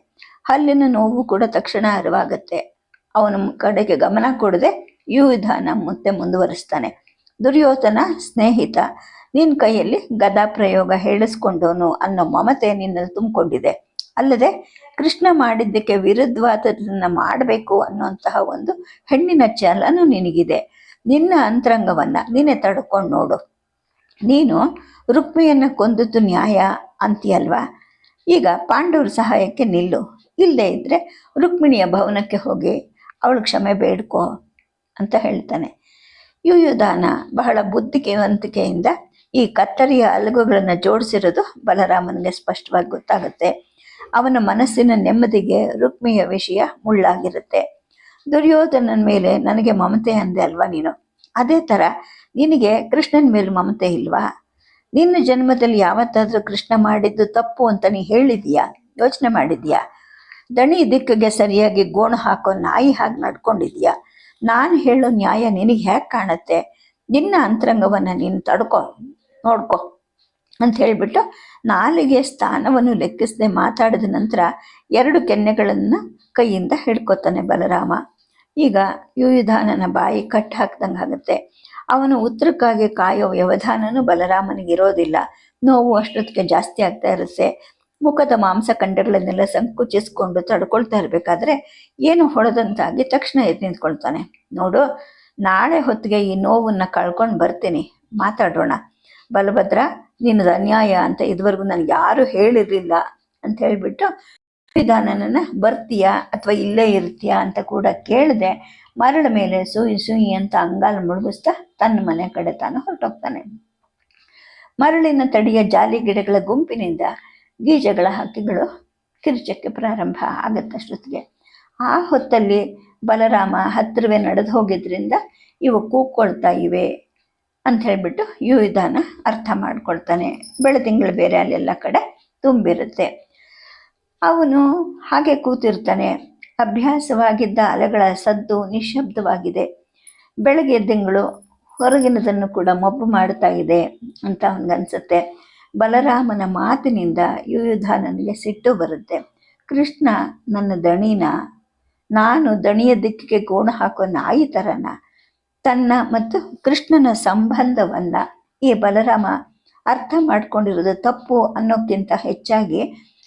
ಹಲ್ಲಿನ ನೋವು ಕೂಡ ತಕ್ಷಣ ಅರಿವಾಗತ್ತೆ. ಅವನ ಕಡೆಗೆ ಗಮನ ಕೊಡದೆ ಈ ವಿಧಾನ ಮತ್ತೆ ಮುಂದುವರಿಸ್ತಾನೆ. ದುರ್ಯೋಧನ ಸ್ನೇಹಿತ ನಿನ್ನ ಕೈಯಲ್ಲಿ ಗದಾ ಪ್ರಯೋಗ ಹೇಳಿಸ್ಕೊಂಡವನು ಅನ್ನೋ ಮಮತೆ ನಿನ್ನಲ್ಲಿ ತುಂಬಿಕೊಂಡಿದೆ. ಅಲ್ಲದೆ ಕೃಷ್ಣ ಮಾಡಿದ್ದಕ್ಕೆ ವಿರುದ್ಧವಾದದನ್ನ ಮಾಡಬೇಕು ಅನ್ನುವಂತಹ ಒಂದು ಹೆಣ್ಣಿನ ಛಲನು ನಿನಗಿದೆ. ನಿನ್ನ ಅಂತರಂಗವನ್ನ ನೀನೆ ತಡ್ಕೊಂಡು ನೋಡು. ನೀನು ರುಕ್ಮಿಯನ್ನು ಕೊಂದದ್ದು ನ್ಯಾಯ ಅಂತೀಯಲ್ವಾ? ಈಗ ಪಾಂಡವರ ಸಹಾಯಕ್ಕೆ ನಿಲ್ಲು. ಇಲ್ಲದೆ ಇದ್ರೆ ರುಕ್ಮಿಣಿಯ ಭವನಕ್ಕೆ ಹೋಗಿ ಅವಳು ಕ್ಷಮೆ ಬೇಡ್ಕೋ ಅಂತ ಹೇಳ್ತಾನೆ. ಯುಯುದಾನ ಬಹಳ ಬುದ್ಧಿವಂತಿಕೆಯಿಂದ ಈ ಕತ್ತರಿಯ ಅಲಗುಗಳನ್ನು ಜೋಡಿಸಿರೋದು ಬಲರಾಮನಿಗೆ ಸ್ಪಷ್ಟವಾಗಿ ಗೊತ್ತಾಗುತ್ತೆ. ಅವನ ಮನಸ್ಸಿನ ನೆಮ್ಮದಿಗೆ ರುಕ್ಮಿಯ ವಿಷಯ ಮುಳ್ಳಾಗಿರುತ್ತೆ. ದುರ್ಯೋಧನನ ಮೇಲೆ ನನಗೆ ಮಮತೆ ಅಂದೆ ಅಲ್ವಾ ನೀನು? ಅದೇ ಥರ ನಿನಗೆ ಕೃಷ್ಣನ ಮೇಲೆ ಮಮತೆ ಇಲ್ವಾ? ನಿನ್ನ ಜನ್ಮದಲ್ಲಿ ಯಾವತ್ತಾದರೂ ಕೃಷ್ಣ ಮಾಡಿದ್ದು ತಪ್ಪು ಅಂತ ನೀ ಹೇಳಿದೀಯಾ? ಯೋಚನೆ ಮಾಡಿದ್ಯಾ? ದಣಿ ದಿಕ್ಕಿಗೆ ಸರಿಯಾಗಿ ಗೋಣು ಹಾಕೋ ನಾಯಿ ಹಾಗೆ ನಡ್ಕೊಂಡಿದ್ಯಾ? ನಾನು ಹೇಳೋ ನ್ಯಾಯ ನಿನಗೆ ಹೇಗೆ ಕಾಣತ್ತೆ? ನಿನ್ನ ಅಂತರಂಗವನ್ನು ನೀನು ತಡ್ಕೊ, ನೋಡ್ಕೊ. ಅಂತ ಹೇಳಿಬಿಟ್ಟು ನಾಲಿಗೆ ಸ್ಥಾನವನ್ನು ಲೆಕ್ಕಿಸದೆ ಮಾತಾಡಿದ ನಂತರ ಎರಡು ಕೆನ್ನೆಗಳನ್ನು ಕೈಯಿಂದ ಹಿಡ್ಕೊತಾನೆ ಬಲರಾಮ. ಈಗ ಯುಯುಧಾನನ ಬಾಯಿ ಕಟ್ ಹಾಕ್ದಂಗೆ ಆಗುತ್ತೆ. ಅವನು ಉತ್ತರಕ್ಕಾಗಿ ಕಾಯೋ ವ್ಯವಧಾನನೂ ಬಲರಾಮನಿಗೆ ಇರೋದಿಲ್ಲ. ನೋವು ಅಷ್ಟೊತ್ತಿಗೆ ಜಾಸ್ತಿ ಆಗ್ತಾ ಇರುತ್ತೆ. ಮುಖದ ಮಾಂಸ ಖಂಡಗಳನ್ನೆಲ್ಲ ಸಂಕುಚಿಸ್ಕೊಂಡು ತಡ್ಕೊಳ್ತಾ ಇರಬೇಕಾದ್ರೆ ಏನು ಹೊಡೆದಂತಾಗಿ ತಕ್ಷಣ ಎದ್ದು ನಿಂತ್ಕೊಳ್ತಾನೆ. ನೋಡು, ನಾಳೆ ಹೊತ್ತಿಗೆ ಈ ನೋವನ್ನ ಕಳ್ಕೊಂಡು ಬರ್ತೀನಿ. ಮಾತಾಡೋಣ ಬಲಭದ್ರ ನಿನ್ನದು ಅನ್ಯಾಯ ಅಂತ ಇದುವರೆಗೂ ನನಗೆ ಯಾರು ಹೇಳಿರಲಿಲ್ಲ ಅಂತ ಹೇಳಿಬಿಟ್ಟು ವಿಧಾನನ ಬರ್ತೀಯಾ ಅಥವಾ ಇಲ್ಲೇ ಇರ್ತೀಯಾ ಅಂತ ಕೂಡ ಕೇಳದೆ, ಮರಳ ಮೇಲೆ ಸುಯಿ ಸುಯಿ ಅಂತ ಅಂಗಾಲು ಮುಳುಗಿಸ್ತಾ ತನ್ನ ಮನೆ ಕಡೆ ತಾನು ಹೊರಟೋಗ್ತಾನೆ. ಮರಳಿನ ತಡಿಯ ಜಾಲಿ ಗಿಡಗಳ ಗುಂಪಿನಿಂದ ಗೀಜಗಳ ಹಕ್ಕಿಗಳು ಕಿರುಚಕ್ಕೆ ಪ್ರಾರಂಭ ಆಗತ್ತಷ್ಟೊತ್ತಿಗೆ ಆ ಹೊತ್ತಲ್ಲಿ ಬಲರಾಮ ಹತ್ತಿರವೇ ನಡೆದು ಹೋಗಿದ್ರಿಂದ ಇವು ಕೂಕ್ಕೊಳ್ತಾ ಇವೆ ಅಂತ ಹೇಳ್ಬಿಟ್ಟು ವಿಧಾನ ಅರ್ಥ ಮಾಡ್ಕೊಳ್ತಾನೆ. ಬೆಳದಿಂಗಳು ಬೇರೆ ಅಲ್ಲೆಲ್ಲ ಕಡೆ ತುಂಬಿರುತ್ತೆ. ಅವನು ಹಾಗೆ ಕೂತಿರ್ತಾನೆ. ಅಭ್ಯಾಸವಾಗಿದ್ದ ಅಲೆಗಳ ಸದ್ದು ನಿಶಬ್ದವಾಗಿದೆ ಬೆಳಗ್ಗೆ ತಿಂಗಳು ಹೊರಗಿನದನ್ನು ಕೂಡ ಮಬ್ಬು ಮಾಡ್ತಾ ಇದೆ ಅಂತ ಅವನಿಗನ್ಸುತ್ತೆ. ಬಲರಾಮನ ಮಾತಿನಿಂದ ಯುಯುಧಾನನಿಗೆ ಸಿಟ್ಟು ಬರುತ್ತೆ. ಕೃಷ್ಣ, ನನ್ನ ದಣಿನ, ನಾನು ದಣಿಯ ದಿಕ್ಕಿಗೆ ಗೋಣ ಹಾಕೋ ನಾಯಿ ಥರನ ತನ್ನ ಮತ್ತು ಕೃಷ್ಣನ ಸಂಬಂಧವನ್ನ ಈ ಬಲರಾಮ ಅರ್ಥ ಮಾಡ್ಕೊಂಡಿರೋದು ತಪ್ಪು ಅನ್ನೋಕ್ಕಿಂತ ಹೆಚ್ಚಾಗಿ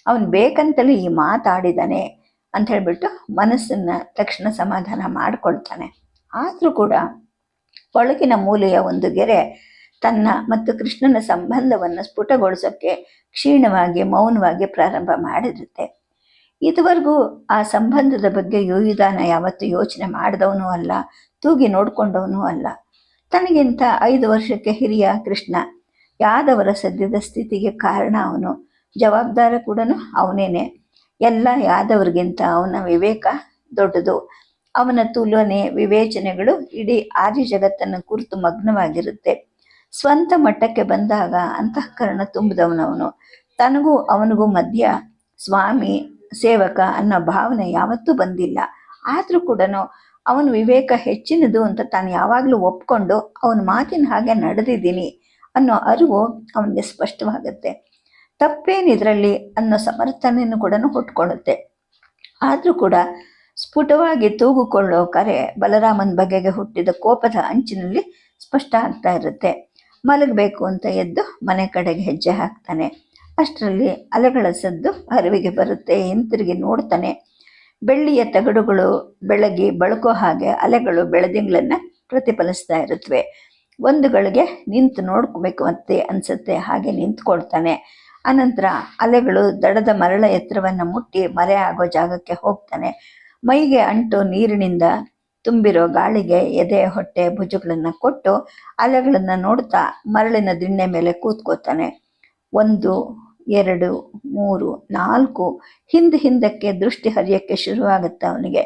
ಅವನು ಬೇಕಂತಲೇ ಈ ಮಾತಾಡಿದಾನೆ ಅಂತ ಹೇಳ್ಬಿಟ್ಟು ಮನಸ್ಸನ್ನ ತಕ್ಷಣ ಸಮಾಧಾನ ಮಾಡಿಕೊಳ್ತಾನೆ. ಆದರೂ ಕೂಡ ಒಳಗಿನ ಮೂಲೆಯ ಒಂದು ಗೆರೆ ತನ್ನ ಮತ್ತು ಕೃಷ್ಣನ ಸಂಬಂಧವನ್ನು ಸ್ಫುಟಗೊಳಿಸೋಕ್ಕೆ ಕ್ಷೀಣವಾಗಿ ಮೌನವಾಗಿ ಪ್ರಾರಂಭ ಮಾಡಿರುತ್ತೆ. ಇದುವರೆಗೂ ಆ ಸಂಬಂಧದ ಬಗ್ಗೆ ಯೋಯುದಾನ ಯಾವತ್ತು ಯೋಚನೆ ಮಾಡಿದವನೂ ಅಲ್ಲ, ತೂಗಿ ನೋಡ್ಕೊಂಡವನೂ ಅಲ್ಲ. ತನಗಿಂತ ಐದು ವರ್ಷಕ್ಕೆ ಹಿರಿಯ ಕೃಷ್ಣ. ಯಾದವರ ಸದ್ಯದ ಸ್ಥಿತಿಗೆ ಕಾರಣ ಅವನು. ಜವಾಬ್ದಾರ ಕೂಡ ಅವನೇನೆ. ಎಲ್ಲ ಯಾದವರಿಗಿಂತ ಅವನ ವಿವೇಕ ದೊಡ್ಡದು. ಅವನ ತುಲನೆ, ವಿವೇಚನೆಗಳು ಇಡೀ ಆದಿ ಜಗತ್ತನ್ನು ಕುರಿತು ಮಗ್ನವಾಗಿರುತ್ತೆ. ಸ್ವಂತ ಮಟ್ಟಕ್ಕೆ ಬಂದಾಗ ಅಂತಃಕರಣ ತುಂಬಿದವನವನು. ತನಗೂ ಅವನಿಗೂ ಮಧ್ಯ ಸ್ವಾಮಿ ಸೇವಕ ಅನ್ನೋ ಭಾವನೆ ಯಾವತ್ತೂ ಬಂದಿಲ್ಲ. ಆದರೂ ಕೂಡ ಅವನ ವಿವೇಕ ಹೆಚ್ಚಿನದು ಅಂತ ತಾನು ಯಾವಾಗಲೂ ಒಪ್ಕೊಂಡು ಅವನ ಮಾತಿನ ಹಾಗೆ ನಡೆದಿದ್ದೀನಿ ಅನ್ನೋ ಅರಿವು ಅವನಿಗೆ ಸ್ಪಷ್ಟವಾಗುತ್ತೆ. ತಪ್ಪೇನಿದ್ರಲ್ಲಿ ಅನ್ನೋ ಸಮರ್ಥನೆಯನ್ನು ಕೂಡ ಹುಟ್ಕೊಳ್ಳುತ್ತೆ. ಆದರೂ ಕೂಡ ಸ್ಫುಟವಾಗಿ ತೂಗುಕೊಳ್ಳೋ ಕರೆ ಬಲರಾಮನ ಬಗೆಗೆ ಹುಟ್ಟಿದ ಕೋಪದ ಅಂಚಿನಲ್ಲಿ ಸ್ಪಷ್ಟ ಆಗ್ತಾ ಇರುತ್ತೆ. ಮಲಗಬೇಕು ಅಂತ ಎದ್ದು ಮನೆ ಕಡೆಗೆ ಹೆಜ್ಜೆ ಹಾಕ್ತಾನೆ. ಅಷ್ಟರಲ್ಲಿ ಅಲೆಗಳ ಸದ್ದು ಅರಿವಿಗೆ ಬರುತ್ತೆ ಹಿಂತಿರುಗಿ ನೋಡ್ತಾನೆ. ಬೆಳ್ಳಿಯ ತಗಡುಗಳು ಬೆಳಗಿ ಬಳಕೋ ಹಾಗೆ ಅಲೆಗಳು ಬೆಳದಿಂಗಳನ್ನ ಪ್ರತಿಫಲಿಸ್ತಾ ಇರುತ್ತವೆ ಒಂದುಗಳಿಗೆ ನಿಂತು ನೋಡ್ಕೋಬೇಕು ಅಂತ ಅನ್ಸುತ್ತೆ, ಹಾಗೆ ನಿಂತ್ಕೊಳ್ತಾನೆ. ಅನಂತರ ಅಲೆಗಳು ದಡದ ಮರಳ ಎತ್ತರವನ್ನು ಮುಟ್ಟಿ ಮರೆ ಆಗೋ ಜಾಗಕ್ಕೆ ಹೋಗ್ತಾನೆ. ಮೈಗೆ ಅಂಟು ನೀರಿನಿಂದ ತುಂಬಿರೋ ಗಾಳಿಗೆ ಎದೆ, ಹೊಟ್ಟೆ, ಭುಜಗಳನ್ನು ಕೊಟ್ಟು ಅಲೆಗಳನ್ನು ನೋಡ್ತಾ ಮರಳಿನ ದಿಣ್ಣೆ ಮೇಲೆ ಕೂತ್ಕೋತಾನೆ. ಒಂದು ಎರಡು, ಮೂರು, ನಾಲ್ಕು, ಹಿಂದೆ ಹಿಂದಕ್ಕೆ ದೃಷ್ಟಿ ಹರಿಯಕ್ಕೆ ಶುರುವಾಗುತ್ತೆ ಅವನಿಗೆ.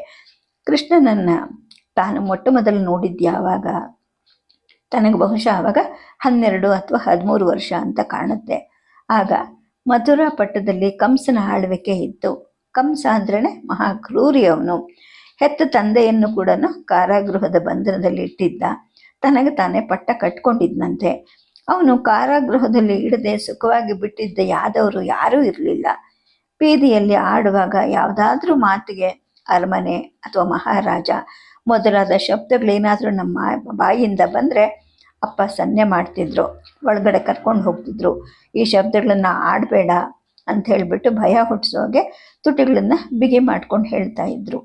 ಕೃಷ್ಣನನ್ನ ತಾನು ಮೊಟ್ಟ ಮೊದಲು ನೋಡಿದ್ಯಾವಾಗ, ತನಗೆ ಬಹುಶಃ ಆವಾಗ ಹನ್ನೆರಡು ಅಥವಾ ಹದಿಮೂರು ವರ್ಷ ಅಂತ ಕಾಣುತ್ತೆ. ಆಗ ಮಥುರಾ ಪಟ್ಟದಲ್ಲಿ ಕಂಸನ ಆಳ್ವಿಕೆ ಇತ್ತು. ಕಂಸ ಅಂದ್ರೆ ಮಹಾಕ್ರೂರಿ ಅವನು. ಹೆತ್ತ ತಂದೆಯನ್ನು ಕೂಡ ಕಾರಾಗೃಹದ ಬಂಧನದಲ್ಲಿ ಇಟ್ಟಿದ್ದ. ತನಗೆ ತಾನೇ ಪಟ್ಟ ಕಟ್ಕೊಂಡಿದ್ನಂತೆ. ಅವನು ಕಾರಾಗೃಹದಲ್ಲಿ ಇಡದೆ ಸುಖವಾಗಿ ಬಿಟ್ಟಿದ್ದ ಯಾದವರು ಯಾರೂ ಇರಲಿಲ್ಲ. ಬೀದಿಯಲ್ಲಿ ಆಡುವಾಗ ಯಾವುದಾದ್ರೂ ಮಾತಿಗೆ ಅರಮನೆ ಅಥವಾ ಮಹಾರಾಜ ಮೊದಲಾದ ಶಬ್ದಗಳೇನಾದರೂ ನಮ್ಮ ಬಾಯಿಯಿಂದ ಬಂದರೆ ಅಪ್ಪ ಸನ್ನೆ ಮಾಡ್ತಿದ್ರು, ಒಳಗಡೆ ಕರ್ಕೊಂಡು ಹೋಗ್ತಿದ್ರು. ಈ ಶಬ್ದಗಳನ್ನು ಆಡಬೇಡ ಅಂತ ಹೇಳಿಬಿಟ್ಟು ಭಯ ಹುಟ್ಟಿಸೋಗೆ ತುಟಿಗಳನ್ನು ಬಿಗಿ ಮಾಡ್ಕೊಂಡು ಹೇಳ್ತಾ ಇದ್ರು.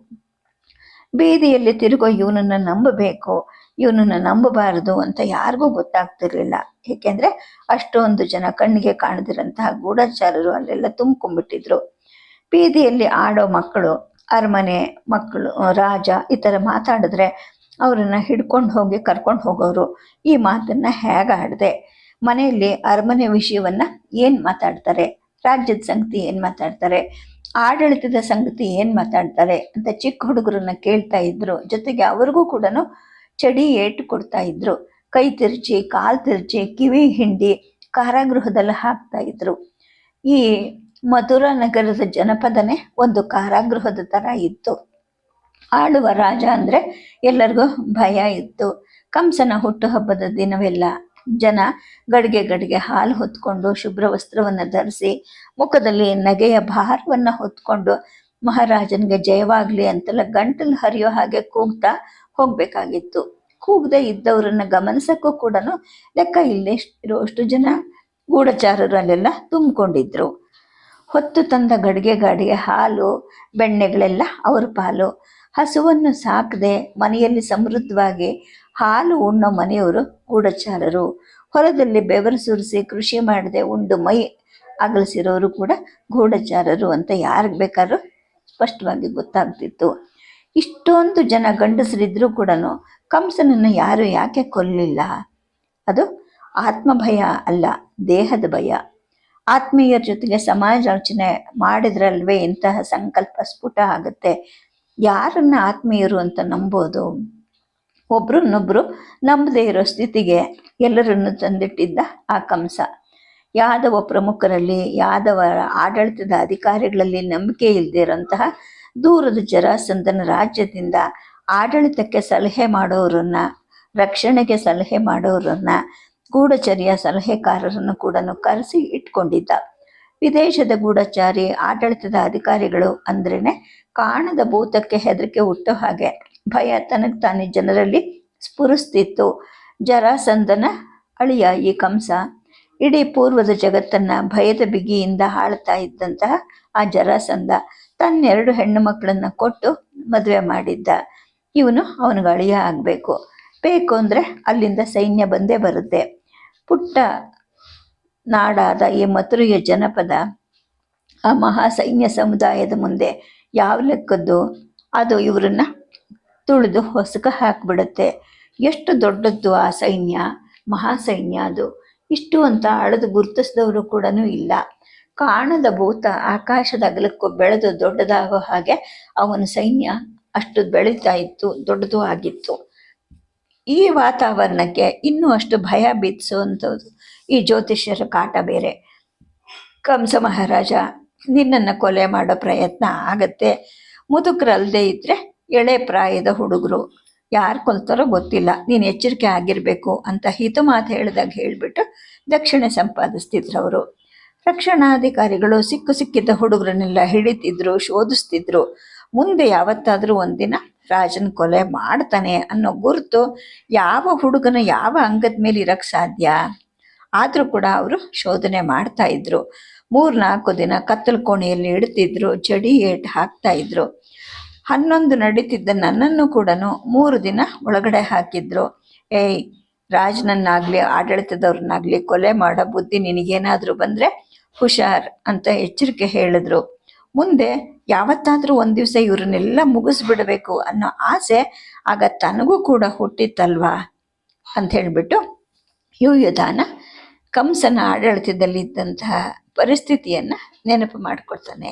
ಬೀದಿಯಲ್ಲಿ ತಿರುಗೋ ಇವನನ್ನು ನಂಬಬೇಕು. ಇವನನ್ನ ನಂಬಬಾರದು ಅಂತ ಯಾರಿಗೂ ಗೊತ್ತಾಗ್ತಿರ್ಲಿಲ್ಲ. ಏಕೆಂದ್ರೆ ಅಷ್ಟೊಂದು ಜನ ಕಣ್ಣಿಗೆ ಕಾಣದಿರಂತಹ ಗೂಢಚಾರರು ಅಲ್ಲೆಲ್ಲ ತುಂಬ್ಕೊಂಡ್ಬಿಟ್ಟಿದ್ರು. ಬೀದಿಯಲ್ಲಿ ಆಡೋ ಮಕ್ಕಳು, ಅರಮನೆ ಮಕ್ಕಳು ರಾಜ ಈ ಥರ ಮಾತಾಡಿದ್ರೆ ಅವರನ್ನ ಹಿಡ್ಕೊಂಡು ಹೋಗಿ ಕರ್ಕೊಂಡು ಹೋಗೋರು. ಈ ಮಾತನ್ನ ಹೇಗೆ ಆಡದೆ? ಮನೆಯಲ್ಲಿ ಅರಮನೆ ವಿಷಯವನ್ನ ಏನು ಮಾತಾಡ್ತಾರೆ? ರಾಜ್ಯದ ಸಂಗತಿ ಏನು ಮಾತಾಡ್ತಾರೆ? ಆಡಳಿತದ ಸಂಗತಿ ಏನು ಮಾತಾಡ್ತಾರೆ? ಅಂತ ಚಿಕ್ಕ ಹುಡುಗರನ್ನ ಕೇಳ್ತಾ ಇದ್ರು. ಜೊತೆಗೆ ಅವ್ರಿಗೂ ಕೂಡ ಚಡಿ ಏಟು ಕೊಡ್ತಾ ಇದ್ರು. ಕೈ ತಿರ್ಚಿ, ಕಾಲು ತಿರ್ಚಿ, ಕಿವಿ ಹಿಂಡಿ ಕಾರಾಗೃಹದಲ್ಲಿ ಹಾಕ್ತಾ ಇದ್ರು. ಈ ಮಧುರ ನಗರದ ಜನಪದನೇ ಒಂದು ಕಾರಾಗೃಹದ ತರ ಇತ್ತು. ಆಳುವ ರಾಜ ಅಂದ್ರೆ ಎಲ್ಲರಿಗೂ ಭಯ ಇತ್ತು. ಕಂಸನ ಹುಟ್ಟುಹಬ್ಬದ ದಿನವೆಲ್ಲ ಜನ ಗಡಿಗೆ ಗಡಿಗೆ ಹಾಲು ಹೊತ್ಕೊಂಡು ಶುಭ್ರ ವಸ್ತ್ರವನ್ನ ಧರಿಸಿ ಮುಖದಲ್ಲಿ ನಗೆಯ ಭಾರವನ್ನ ಹೊತ್ಕೊಂಡು ಮಹಾರಾಜನಿಗೆ ಜಯವಾಗಲಿ ಅಂತೆಲ್ಲ ಗಂಟಲು ಹರಿಯೋ ಹಾಗೆ ಕೂಗ್ತಾ ಹೋಗ್ಬೇಕಾಗಿತ್ತು. ಕೂಗದೆ ಇದ್ದವರನ್ನ ಗಮನಿಸಕ್ಕೂ ಕೂಡ ಲೆಕ್ಕ ಇಲ್ಲದೆ ಇರುವಷ್ಟು ಜನ ಗೂಢಚಾರರು ಅಲ್ಲೆಲ್ಲ ತುಂಬಿಕೊಂಡಿದ್ರು. ಹೊತ್ತು ತಂದ ಗಡಿಗೆ ಗಾಡಿಗೆ ಹಾಲು, ಬೆಣ್ಣೆಗಳೆಲ್ಲ ಅವ್ರ ಪಾಲು. ಹಸುವನ್ನು ಸಾಕದೆ ಮನೆಯಲ್ಲಿ ಸಮೃದ್ಧವಾಗಿ ಹಾಲು ಉಣ್ಣೋ ಮನೆಯವರು ಗೂಢಚಾರರು. ಹೊಲದಲ್ಲಿ ಬೆವರು ಸುರಿಸಿ ಕೃಷಿ ಮಾಡದೆ ಉಂಡು ಮೈ ಅಗಲಿಸಿರೋರು ಕೂಡ ಗೂಢಚಾರರು ಅಂತ ಯಾರಿಗೆ ಬೇಕಾದ್ರೂ ಸ್ಪಷ್ಟವಾಗಿ ಗೊತ್ತಾಗ್ತಿತ್ತು. ಇಷ್ಟೊಂದು ಜನ ಗಂಡಸರಿದ್ರೂ ಕೂಡ ಕಂಸನನ್ನು ಯಾರು ಯಾಕೆ ಕೊಲ್ಲಲಿಲ್ಲ ಅದು ಆತ್ಮಭಯ ಅಲ್ಲ, ದೇಹದ ಭಯ. ಆತ್ಮೀಯರ ಜೊತೆಗೆ ಸಮಾಲೋಚನೆ ಮಾಡಿದ್ರಲ್ವೇ ಇಂತಹ ಸಂಕಲ್ಪ ಸ್ಫುಟ ಆಗುತ್ತೆ. ಯಾರನ್ನ ಆತ್ಮೀಯರು ಅಂತ ನಂಬೋದು? ಒಬ್ರನ್ನೊಬ್ರು ನಂಬದೇ ಇರೋ ಸ್ಥಿತಿಗೆ ಎಲ್ಲರನ್ನು ತಂದಿಟ್ಟಿದ್ದ ಆ ಕಂಸ. ಯಾದವ ಪ್ರಮುಖರಲ್ಲಿ ಯಾದವರ ಆಡಳಿತದ ಅಧಿಕಾರಿಗಳಲ್ಲಿ ನಂಬಿಕೆ ಇಲ್ಲದೆ ಇರೋಂತಹ ದೂರದ ಜರಾಸಂದನ ರಾಜ್ಯದಿಂದ ಆಡಳಿತಕ್ಕೆ ಸಲಹೆ ಮಾಡೋರನ್ನ, ರಕ್ಷಣೆಗೆ ಸಲಹೆ ಮಾಡೋರನ್ನ, ಗೂಢಚರ್ಯ ಸಲಹೆಗಾರರನ್ನು ಕೂಡ ಕರೆಸಿ ಇಟ್ಕೊಂಡಿದ್ದ. ವಿದೇಶದ ಗೂಢಚಾರಿ ಆಡಳಿತದ ಅಧಿಕಾರಿಗಳು ಅಂದ್ರೇನೆ ಕಾಣದ ಭೂತಕ್ಕೆ ಹೆದರಿಕೆ ಹುಟ್ಟೋ ಹಾಗೆ ಭಯ ತನಗೆ ತಾನೇ ಜನರಲ್ಲಿ ಸ್ಫುರಿಸ್ತಿತ್ತು. ಜರಾಸಂದನ ಅಳಿಯ ಈ ಕಂಸ ಇಡೀ ಪೂರ್ವದ ಜಗತ್ತನ್ನ ಭಯದ ಬಿಗಿಯಿಂದ ಆಳ್ತಾ ಇದ್ದಂತಹ ಆ ಜರಾಸಂದ ತನ್ನೆರಡು ಹೆಣ್ಣು ಮಕ್ಕಳನ್ನ ಕೊಟ್ಟು ಮದುವೆ ಮಾಡಿದ್ದ. ಇವನು ಅವನಿಗೆ ಅಳಿಯ ಆಗಬೇಕು. ಬೇಕು ಅಂದರೆ ಅಲ್ಲಿಂದ ಸೈನ್ಯ ಬಂದೇ ಬರುತ್ತೆ. ಪುಟ್ಟ ನಾಡಾದ ಈ ಮಥುರೆಯ ಜನಪದ ಆ ಮಹಾ ಸೈನ್ಯ ಸಮುದಾಯದ ಮುಂದೆ ಯಾವ ಲೆಕ್ಕದ್ದು? ಅದು ಇವರನ್ನ ತುಳಿದು ಹೊಸಕ ಹಾಕಿಬಿಡುತ್ತೆ. ಎಷ್ಟು ದೊಡ್ಡದ್ದು ಆ ಸೈನ್ಯ, ಮಹಾ ಸೈನ್ಯ ಅದು. ಇಷ್ಟು ಅಂತ ಅಳದು ಗುರುತಿಸಿದವರು ಕೂಡ ಇಲ್ಲ. ಕಾಣದ ಭೂತ ಆಕಾಶದ ಅಗಲಕ್ಕೂ ಬೆಳೆದು ದೊಡ್ಡದಾಗೋ ಹಾಗೆ ಅವನ ಸೈನ್ಯ ಅಷ್ಟು ಬೆಳೀತಾ ಇತ್ತು, ದೊಡ್ಡದು ಆಗಿತ್ತು. ಈ ವಾತಾವರಣಕ್ಕೆ ಇನ್ನೂ ಅಷ್ಟು ಭಯ ಬೀತಿಸುವಂಥದ್ದು ಈ ಜ್ಯೋತಿಷ್ಯರ ಕಾಟ ಬೇರೆ. ಕಂಸ ಮಹಾರಾಜ, ನಿನ್ನನ್ನು ಕೊಲೆ ಮಾಡೋ ಪ್ರಯತ್ನ ಆಗತ್ತೆ. ಮುದುಕರಲ್ಲದೆ ಇದ್ರೆ ಎಳೆ ಪ್ರಾಯದ ಹುಡುಗರು. ಯಾರು ಕೊಲ್ತಾರೋ ಗೊತ್ತಿಲ್ಲ. ನೀನು ಎಚ್ಚರಿಕೆ ಆಗಿರಬೇಕು ಅಂತ ಹಿತ ಮಾತು ಹೇಳಿದಾಗ ಹೇಳಿಬಿಟ್ಟು ದಕ್ಷಿಣೆ ಸಂಪಾದಿಸ್ತಿದ್ರು ಅವರು ರಕ್ಷಣಾಧಿಕಾರಿಗಳು ಸಿಕ್ಕು ಸಿಕ್ಕಿದ್ದ ಹುಡುಗರನ್ನೆಲ್ಲ ಹಿಡಿತಿದ್ರು, ಶೋಧಿಸ್ತಿದ್ರು. ಮುಂದೆ ಯಾವತ್ತಾದರೂ ಒಂದಿನ ರಾಜನ ಕೊಲೆ ಮಾಡ್ತಾನೆ ಅನ್ನೋ ಗುರುತು ಯಾವ ಹುಡುಗನ ಯಾವ ಅಂಗದ ಮೇಲೆ ಇರಕ್ಕೆ ಸಾಧ್ಯ? ಆದರೂ ಕೂಡ ಅವರು ಶೋಧನೆ ಮಾಡ್ತಾ ಇದ್ರು. ಮೂರ್ನಾಲ್ಕು ದಿನ ಕತ್ತಲು ಕೋಣೆಯಲ್ಲಿ ಇಡ್ತಿದ್ರು, ಜಡಿ ಏಟ್ ಹಾಕ್ತಾ ಇದ್ರು. ಹನ್ನೊಂದು ನಡೀತಿದ್ದ ನನ್ನನ್ನು ಕೂಡ ಮೂರು ದಿನ ಒಳಗಡೆ ಹಾಕಿದ್ರು. ಏಯ್, ರಾಜನನ್ನಾಗ್ಲಿ, ಆಡಳಿತದವ್ರನ್ನಾಗ್ಲಿ ಕೊಲೆ ಮಾಡೋ ಬುದ್ಧಿ ನಿನಗೇನಾದ್ರೂ ಬಂದ್ರೆ ಹುಷಾರ್ ಅಂತ ಎಚ್ಚರಿಕೆ ಹೇಳಿದ್ರು. ಮುಂದೆ ಯಾವತ್ತಾದ್ರೂ ಒಂದ್ ದಿವಸ ಇವ್ರನ್ನೆಲ್ಲ ಮುಗಿಸ್ಬಿಡ್ಬೇಕು ಅನ್ನೋ ಆಸೆ ಆಗ ತನಗೂ ಕೂಡ ಹುಟ್ಟಿತ್ತಲ್ವಾ ಅಂತ ಹೇಳ್ಬಿಟ್ಟು ಯುಯುಧಾನ ಕಂಸನ ಆಡಳಿತದಲ್ಲಿದ್ದಂತಹ ಪರಿಸ್ಥಿತಿಯನ್ನ ನೆನಪು ಮಾಡಿಕೊಡ್ತಾನೆ